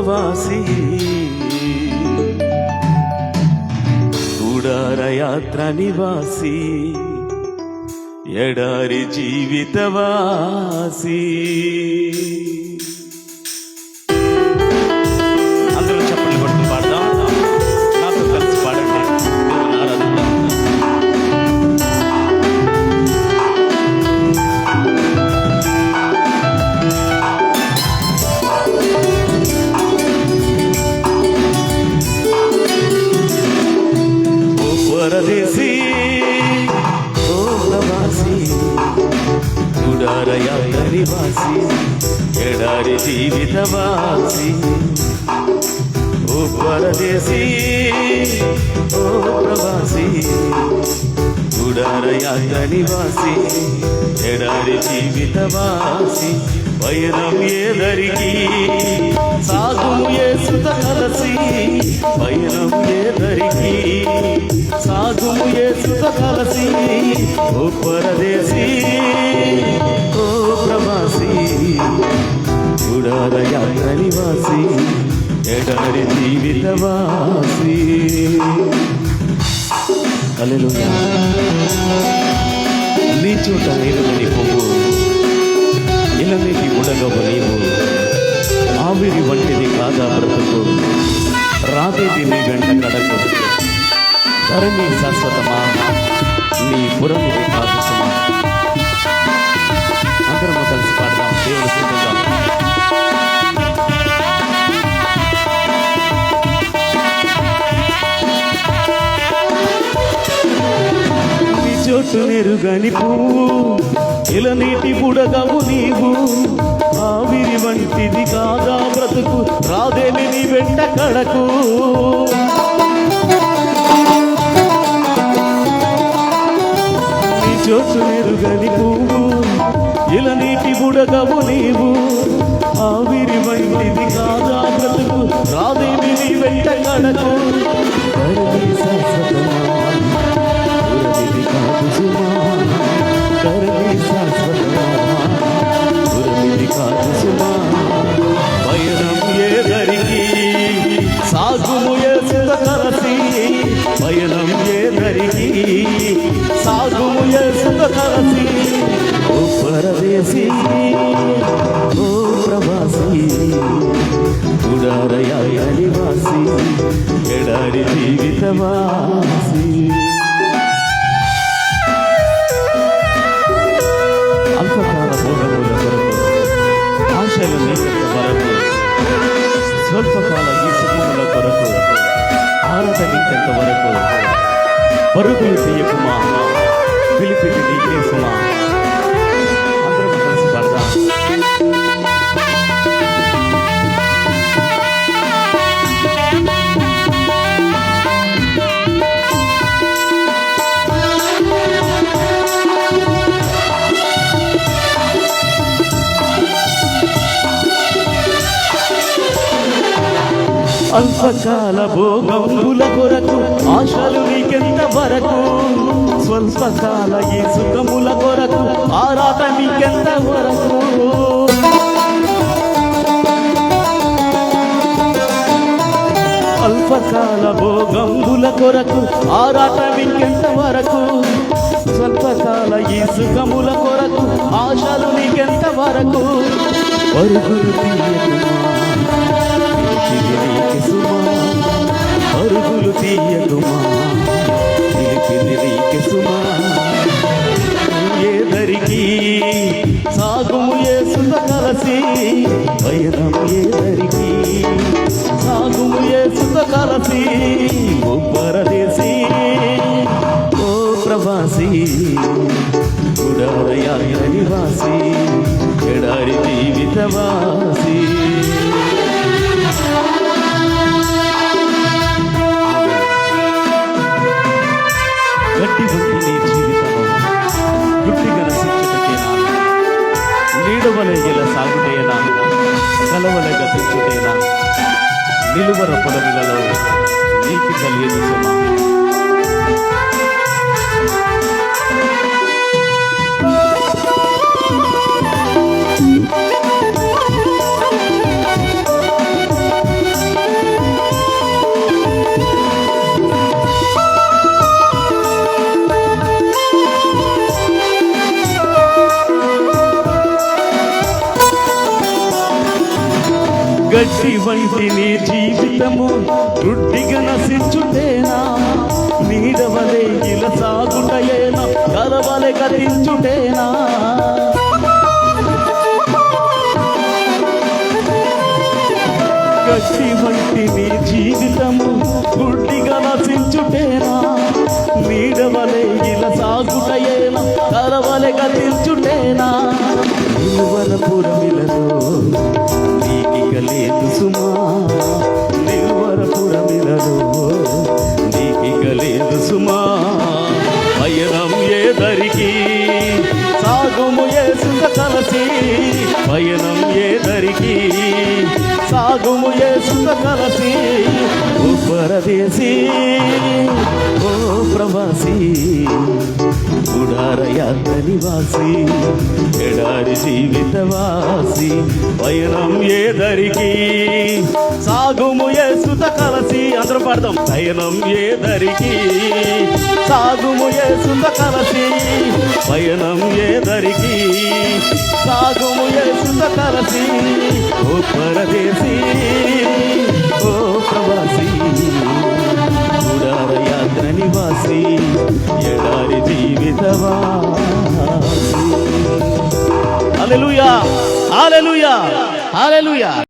ప్రవాసి గుడారయాత్ర నివాసి ఎడారి జీవితవాసి. గుడార యాత్ర నివాసి ఎడారి జీవితవాసి. ఓ పరదేశీ ఓ ప్రవాసి గుడార యాత్ర నివాసి ఎడారి జీవితవాసి. పయనం ఏదరికి సాగుము ఏసుత కలసి. పయనం ఏదరికి సాగుము ఏసుత కలసి. ఓ పరదేశీ ఓ ప్రవాసి. గుడార యాత్ర నివాసి. ఎడారి జీవితవాసి హల్లెలూయా నీ చోట నీరుని పువ్వు ఇలనికి ఉడగవ నీవు. ఆవిరి వంటిది కాదా బ్రతుకు. రాదేది నీ వెంట కడకు. ధరణి శాశ్వతమా. నీ పురము కాదు నీ చోటు నెరుగని పువ్వు ఇల నీటి బుడగవు నీవు. ఆవిరి వంటిది కాగా బ్రతుకు. రాదేమి నీ వెంట కడకు. నీ చోటు నెరుగని పువ్వు ఇలా నీటి బుడగవు నీవు. ఆవిరి వంటిది కాగా బ్రతుకు. రాదేమి నీ వెంట కడకు. గుడారయాయ నివాసి ఎడారి జీవితవాసి అల్పకాల భోగముల కొరకు ఆశలు నీకెంత వరకు స్వల్పకాల ఈ సుఖముల కొరకు ఆరట వరకు పరుగులు తీయకుమా పిలిపిటి నీకే అల్పకాల భోగంబుల కొరకు ఆశలు నీకెంత వరకు? స్వల్పకాల ఈ సుఖముల కొరకు ఆరాట నీకెంత వరకు? అల్పకాల భోగంబుల కొరకు ఆరాట నీకెంత వరకు? స్వల్పకాల ఈ సుఖముల కొరకు ఆశలు నీకెంత వరకు? వరుగురు తీయకుమా కలిసి పయనం ఏదరికి? సాగుము ఏసుత కలసి ఓ పరదేశీ ఓ ప్రవాసి గుడారయాయ నివాసి ఎడారి జీవితవాసి కలవల గతించుటేనా నిలువర పొడవులలో నీతి కలిగేది సుమా. గడ్డి వంటి నీ జీవితము గుడ్డిగా నశించుటేనా నీడవలే ఇల సాగుటయేనా కలవలే గతించుటేనా గడ్డి సాగుము ఏసుక కలసి పయనం ఏదరికి సాగుము ఏసుక కలసి ఓ పరదేశీ ఓ ప్రవాసి. గుడార నివాసి ఎడారి జీవితవాసి పయనం ఏదరికి సాగుము ఏసుత కలసి అందరం పాడదాం. పయనం ఏదరికి సాగుము ఏసుత కలసి పయనం ఏదరికి సాగుము ఏసుత కలసి ఓ పరదేశీ ఓ ప్రవాసి. గుడార యాత్ర నివాసి ఎడారి జీవితవాసి హల్లెలూయా హల్లెలూయా హల్లెలూయా.